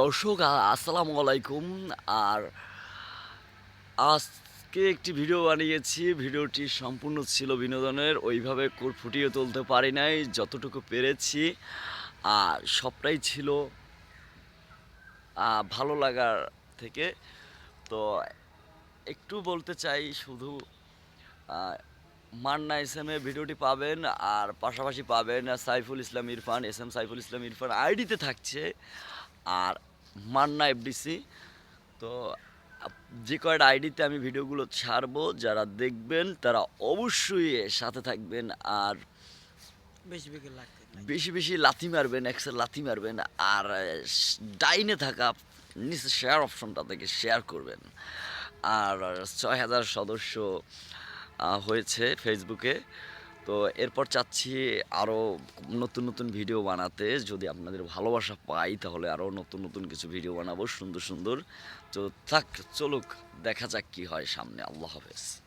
দর্শক আসসালামু আলাইকুম। আর আজকে একটি ভিডিও বানিয়েছি। ভিডিওটি সম্পূর্ণ ছিল বিনোদনের। ওইভাবে ফুটিয়ে তুলতে পারি নাই, যতটুকু পেরেছি। আর সবটাই ছিল ভালো লাগার থেকে। তো একটু বলতে চাই, শুধু মান্না এস এম এ ভিডিওটি পাবেন আর পাশাপাশি পাবেন সাইফুল ইসলাম ইরফান এস এম সাইফুল ইসলাম ইরফান আইডিতে থাকছে আর মান্না এফডিসি তো যে কয়টা আইডিতে আমি ভিডিওগুলো ছাড়বো যারা দেখবেন তারা অবশ্যই সাথে থাকবেন আর বেশি বেশি বেশি বেশি লাথি মারবেন একসাথে লাথি মারবেন আর ডাইনে থাকা নিচে শেয়ার অপশনটা থেকে শেয়ার করবেন। আর ছয় হাজার সদস্য হয়েছে ফেসবুকে তো এরপর চাচ্ছি আরও নতুন নতুন ভিডিও বানাতে। যদি আপনাদের ভালোবাসা পাই, তাহলে আরও নতুন নতুন কিছু ভিডিও বানাবো সুন্দর সুন্দর। তো থাক, চলুক, দেখা যাক কী হয় সামনে। আল্লাহ হাফেজ।